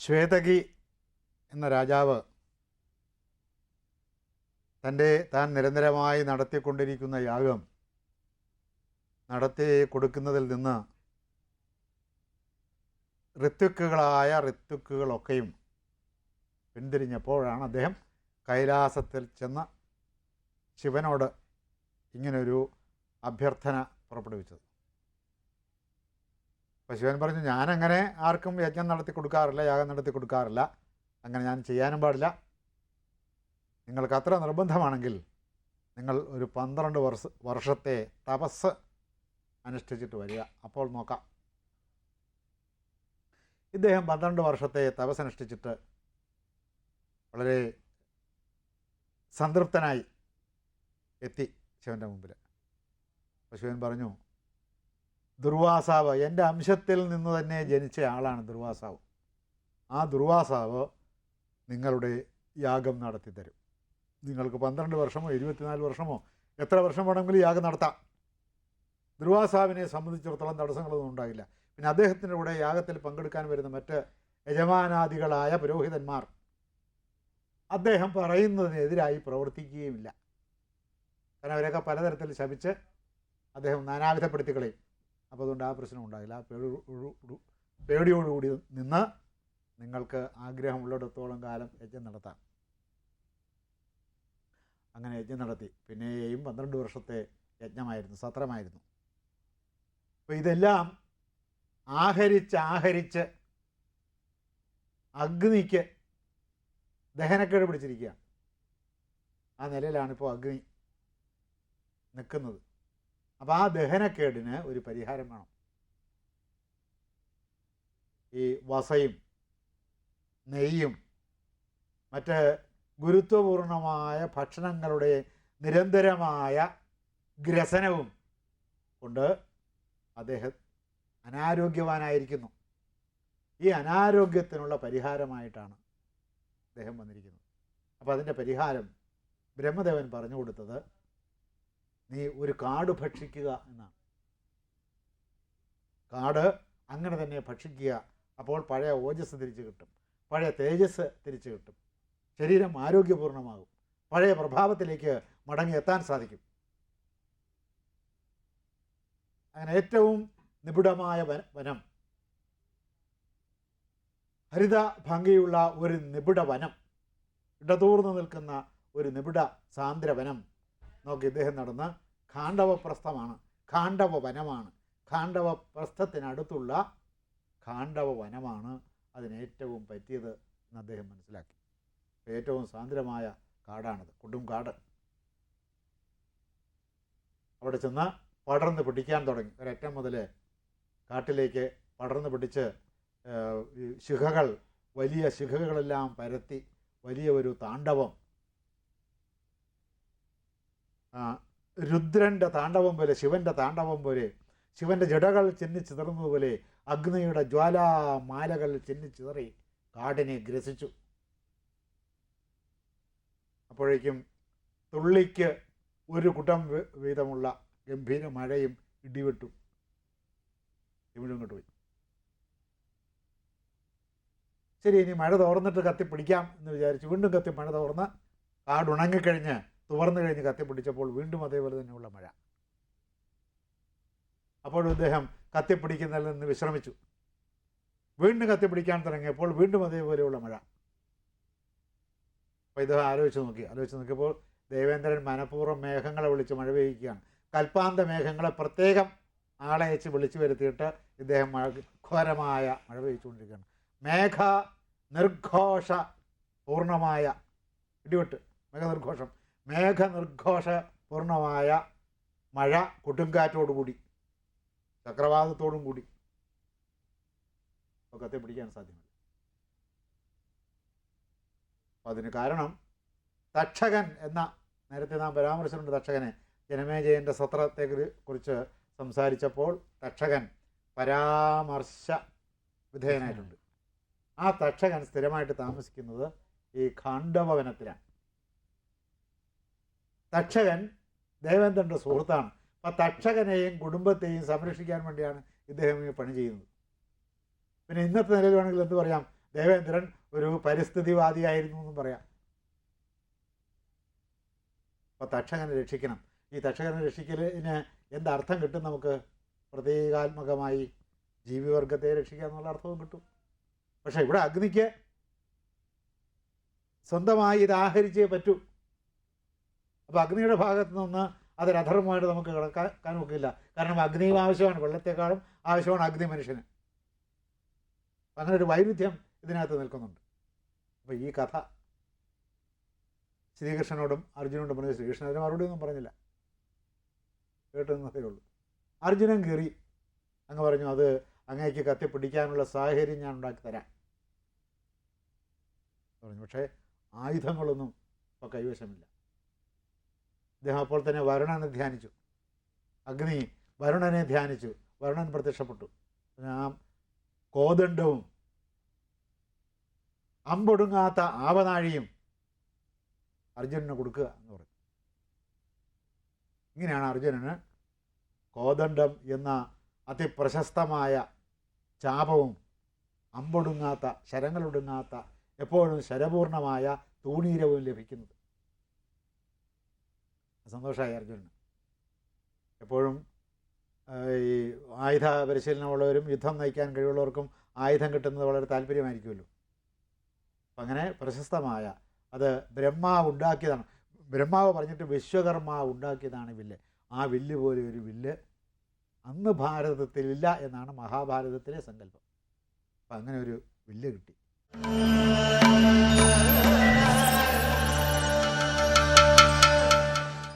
ശ്വേതകി എന്ന രാജാവ് തന്റെ താൻ നിരന്തരമായി നടത്തിക്കൊണ്ടിരിക്കുന്ന യാഗം നടത്തി കൊടുക്കുന്നതിൽ നിന്ന് ഋത്വിക്കുകളായ ഋത്വിക്കുകളൊക്കെയും പിന്തിരിഞ്ഞപ്പോഴാണ് അദ്ദേഹം കൈലാസത്തിൽ ചെന്ന് ശിവനോട് ഇങ്ങനൊരു അഭ്യർത്ഥന പുറപ്പെടുവിച്ചത്. അപ്പോൾ ശിവൻ പറഞ്ഞു ഞാനങ്ങനെ ആർക്കും യജ്ഞം നടത്തി കൊടുക്കാറില്ല യാഗം നടത്തി കൊടുക്കാറില്ല. അങ്ങനെ ഞാൻ ചെയ്യാനും പാടില്ല. നിങ്ങൾക്ക് അത്ര നിർബന്ധമാണെങ്കിൽ നിങ്ങൾ ഒരു പന്ത്രണ്ട് വർഷ വർഷത്തെ തപസ് അനുഷ്ഠിച്ചിട്ട് വരിക. അപ്പോൾ നോക്കാം. ഇദ്ദേഹം പന്ത്രണ്ട് വർഷത്തെ തപസ് അനുഷ്ഠിച്ചിട്ട് വളരെ സംതൃപ്തനായി എത്തി ശിവന്റെ മുമ്പിൽ അപ്പോൾ ശിവൻ പറഞ്ഞു ദുർവാസാവ് എന്റെ അംശത്തിൽ നിന്ന് തന്നെ ജനിച്ച ആളാണ് ദുർവാസാവ്. ആ ദുർവാസാവ് നിങ്ങളുടെ യാഗം നടത്തി തരും. നിങ്ങൾക്ക് പന്ത്രണ്ട് വർഷമോ ഇരുപത്തിനാല് വർഷമോ എത്ര വർഷം വേണമെങ്കിലും യാഗം നടത്താം. ദുർവാസാവിനെ സംബന്ധിച്ചിടത്തോളം തടസ്സങ്ങളൊന്നും ഉണ്ടാകില്ല പിന്നെ അദ്ദേഹത്തിന്റെ കൂടെ യാഗത്തിൽ പങ്കെടുക്കാൻ വരുന്ന മറ്റ് യജമാനാദികളായ പുരോഹിതന്മാർ അദ്ദേഹം പറയുന്നതിനെതിരായി പ്രവർത്തിക്കുകയുമില്ല. കാരണം അവരൊക്കെ പലതരത്തിൽ ശപിച്ച് അദ്ദേഹം നാനാവിധപ്പെടുത്തിക്കളയും. അപ്പോൾ അതുകൊണ്ട് ആ പ്രശ്നം ഉണ്ടാകില്ല ആ പേടി പേടിയോടുകൂടി നിന്ന് നിങ്ങൾക്ക് ആഗ്രഹമുള്ളിടത്തോളം കാലം യജ്ഞം നടത്താം. അങ്ങനെ യജ്ഞം നടത്തി. പിന്നെയും പന്ത്രണ്ട് വർഷത്തെ യജ്ഞമായിരുന്നു സത്രമായിരുന്നു. അപ്പോൾ ഇതെല്ലാം ആഹരിച്ച് ആഹരിച്ച് അഗ്നിക്ക് ദഹനക്കേട് പിടിച്ചിരിക്കുകയാണ്. ആ നിലയിലാണ് ഇപ്പോൾ അഗ്നി നിൽക്കുന്നത് അപ്പോൾ ആ ദഹനക്കേടിന് ഒരു പരിഹാരം വേണം. ഈ വസയും നെയ്യും മറ്റ് ഗുരുത്വപൂർണമായ ഭക്ഷണങ്ങളുടെ നിരന്തരമായ ഗ്രസനവും കൊണ്ട് അദ്ദേഹം അനാരോഗ്യവാനായിരിക്കുന്നു. ഈ അനാരോഗ്യത്തിനുള്ള പരിഹാരമായിട്ടാണ് അദ്ദേഹം വന്നിരിക്കുന്നത്. അപ്പോൾ അതിന്റെ പരിഹാരം ബ്രഹ്മദേവൻ പറഞ്ഞു കൊടുത്തത് നീ ഒരു കാട് ഭക്ഷിക്കുക എന്നാണ്. കാട് അങ്ങനെ തന്നെ ഭക്ഷിക്കുക. അപ്പോൾ പഴയ ഓജസ് തിരിച്ചു കിട്ടും. പഴയ തേജസ് തിരിച്ചു കിട്ടും. ശരീരം ആരോഗ്യപൂർണമാകും പഴയ പ്രഭാവത്തിലേക്ക് മടങ്ങി എത്താൻ സാധിക്കും. അങ്ങനെ ഏറ്റവും നിബിഡമായ വന. ഹരിത ഭംഗിയുള്ള ഒരു നിബിഡ വനം. ഇടതൂർന്ന് നിൽക്കുന്ന ഒരു നിബിഡ സാന്ദ്ര വനം നോക്കി ഇദ്ദേഹം നടന്ന ഖാണ്ഡവപ്രസ്ഥമാണ്. ഖാണ്ഡവ വനമാണ് ഖാണ്ഡവപ്രസ്ഥത്തിനടുത്തുള്ള ഖാണ്ഡവ വനമാണ് അതിനേറ്റവും പറ്റിയത് എന്ന് അദ്ദേഹം മനസ്സിലാക്കി. ഏറ്റവും സാന്ദ്രമായ കാടാണത് കൊടും കാട്. അവിടെ ചെന്ന് പടർന്ന് പിടിക്കാൻ തുടങ്ങി. ഒരറ്റം മുതൽ കാട്ടിലേക്ക് പടർന്ന് പിടിച്ച് ശിഖകൾ വലിയ ശിഖകളെല്ലാം പരത്തി വലിയ ഒരു താണ്ഡവം രുദ്രന്റെ താണ്ഡവം പോലെ ശിവന്റെ താണ്ഡവം പോലെ ശിവന്റെ ജടകൾ ചിന്നിച്ചിതറുന്നതുപോലെ അഗ്നിയുടെ ജ്വാലാമാലകൾ ചിന്നിച്ചിതറി കാടിനെ ഗ്രസിച്ചു. അപ്പോഴേക്കും തുള്ളിക്ക് ഒരു കുട്ടം വീതമുള്ള ഗംഭീര മഴയും ഇടിവെട്ടു. ഇവിടെ പോയി. ശരി ഇനി മഴ തോർന്നിട്ട് കത്തി പിടിക്കാം എന്ന് വിചാരിച്ചു വീണ്ടും കത്തി മഴ തോർന്ന് കാടുണങ്ങിക്കഴിഞ്ഞ് തുറന്നു കഴിഞ്ഞ് കത്തിപ്പിടിച്ചപ്പോൾ വീണ്ടും അതേപോലെ തന്നെയുള്ള മഴ. അപ്പോഴും അദ്ദേഹം കത്തിപ്പിടിക്കുന്നതിൽ നിന്ന് വിശ്രമിച്ചു. വീണ്ടും കത്തിപ്പിടിക്കാൻ തുടങ്ങിയപ്പോൾ വീണ്ടും അതേപോലെയുള്ള മഴ. അപ്പോൾ ഇദ്ദേഹം ആലോചിച്ച് നോക്കി. ആലോചിച്ച് നോക്കിയപ്പോൾ ദേവേന്ദ്രൻ മനഃപൂർവം മേഘങ്ങളെ വിളിച്ച് മഴ പെയ്യിക്കുകയാണ്. കൽപ്പാന്ത മേഘങ്ങളെ പ്രത്യേകം ആളെ അയച്ച് വിളിച്ചു വരുത്തിയിട്ട് ഇദ്ദേഹം മഴ ഘോരമായ മഴ പെയ്ച്ചുകൊണ്ടിരിക്കുകയാണ് മേഘ നിർഘോഷ പൂർണമായ ഇടിവെട്ട് മേഘനിർഘോഷം. മേഘനിർഘോഷ പൂർണമായ മഴ കൊടുങ്കാറ്റോടുകൂടി ചക്രവാതത്തോടും കൂടി. ഒക്കെ പിടിക്കാൻ സാധ്യമല്ല. അതിന് കാരണം തക്ഷകൻ എന്ന നേരത്തെ നാം പരാമർശിച്ചിട്ടുണ്ട് തക്ഷകനെ. ജനമേജയന്റെ സത്രത്തെ കുറിച്ച് സംസാരിച്ചപ്പോൾ തക്ഷകൻ പരാമർശ വിധേയനായിട്ടുണ്ട്. ആ തക്ഷകൻ സ്ഥിരമായിട്ട് താമസിക്കുന്നത് ഈ ഖാണ്ഡവനത്തിലാണ് തക്ഷകൻ ദേവേന്ദ്രന്റെ സുഹൃത്താണ്. അപ്പം തക്ഷകനെയും കുടുംബത്തെയും സംരക്ഷിക്കാൻ വേണ്ടിയാണ് ഇദ്ദേഹം ഈ പണി ചെയ്യുന്നത്. പിന്നെ ഇന്നത്തെ നിലയിൽ വേണമെങ്കിൽ എന്ത് പറയാം? ദേവേന്ദ്രൻ ഒരു പരിസ്ഥിതിവാദിയായിരുന്നു എന്നും പറയാം. അപ്പോൾ തക്ഷകനെ രക്ഷിക്കണം. ഈ തക്ഷകനെ രക്ഷിക്കലിന് എന്തർത്ഥം കിട്ടും നമുക്ക്? പ്രതീകാത്മകമായി ജീവിവർഗത്തെ രക്ഷിക്കുക എന്നുള്ള അർത്ഥവും കിട്ടും. പക്ഷേ ഇവിടെ അഗ്നിക്ക് സ്വന്തമായി ഇത് ആഹരിച്ചേ പറ്റൂ. അപ്പോൾ അഗ്നിയുടെ ഭാഗത്ത് നിന്ന് അതൊരു അധർമ്മമായിട്ട് നമുക്ക് കിടക്കാൻ ഒക്കില്ല കാരണം അഗ്നിയും ആവശ്യമാണ് വെള്ളത്തെക്കാളും ആവശ്യമാണ് അഗ്നി മനുഷ്യന്. അങ്ങനെ ഒരു വൈരുദ്ധ്യം ഇതിനകത്ത് നിൽക്കുന്നുണ്ട്. അപ്പോൾ ഈ കഥ ശ്രീകൃഷ്ണനോടും അർജുനോടും പറഞ്ഞു ശ്രീകൃഷ്ണൻ അതിന് മറുപടി ഒന്നും പറഞ്ഞില്ല. കേട്ടുന്നതേ ഉള്ളൂ. അർജുനൻ കയറി അങ്ങ് പറഞ്ഞു അത് അങ്ങേക്ക് കത്തി പിടിക്കാനുള്ള സാഹചര്യം ഞാൻ ഉണ്ടാക്കി തരാം. പറഞ്ഞു. പക്ഷേ ആയുധങ്ങളൊന്നും ഇപ്പോൾ കൈവശമില്ല. അദ്ദേഹം അപ്പോൾ തന്നെ വരുണനെ ധ്യാനിച്ചു. അഗ്നി വരുണനെ ധ്യാനിച്ചു. വരുണൻ പ്രത്യക്ഷപ്പെട്ടു. ആ കോദണ്ഡവും അമ്പൊടുങ്ങാത്ത ആവനാഴിയും അർജുനന് കൊടുക്കുക എന്ന് പറഞ്ഞു. ഇങ്ങനെയാണ് അർജുനന് കോദണ്ഡം എന്ന അതിപ്രശസ്തമായ ചാപവും അമ്പൊടുങ്ങാത്ത ശരങ്ങളൊടുങ്ങാത്ത എപ്പോഴും ശരപൂർണമായ തൂണീരവും ലഭിക്കുന്നത്. സന്തോഷമായി അർജുനന് എപ്പോഴും ഈ ആയുധ പരിശീലനമുള്ളവരും യുദ്ധം നയിക്കാൻ കഴിവുള്ളവർക്കും ആയുധം കിട്ടുന്നത് വളരെ താല്പര്യമായിരിക്കുമല്ലോ. അപ്പം അങ്ങനെ പ്രശസ്തമായ അത് ബ്രഹ്മാവ് ഉണ്ടാക്കിയതാണ്. ബ്രഹ്മാവ് പറഞ്ഞിട്ട് വിശ്വകർമാവ് ഉണ്ടാക്കിയതാണ് വില്ല്. ആ വില്ല് പോലെ ഒരു വില്ല് അന്ന് ഭാരതത്തിലില്ല എന്നാണ് മഹാഭാരതത്തിലെ സങ്കല്പം. അപ്പം അങ്ങനെ ഒരു വില്ല് കിട്ടി.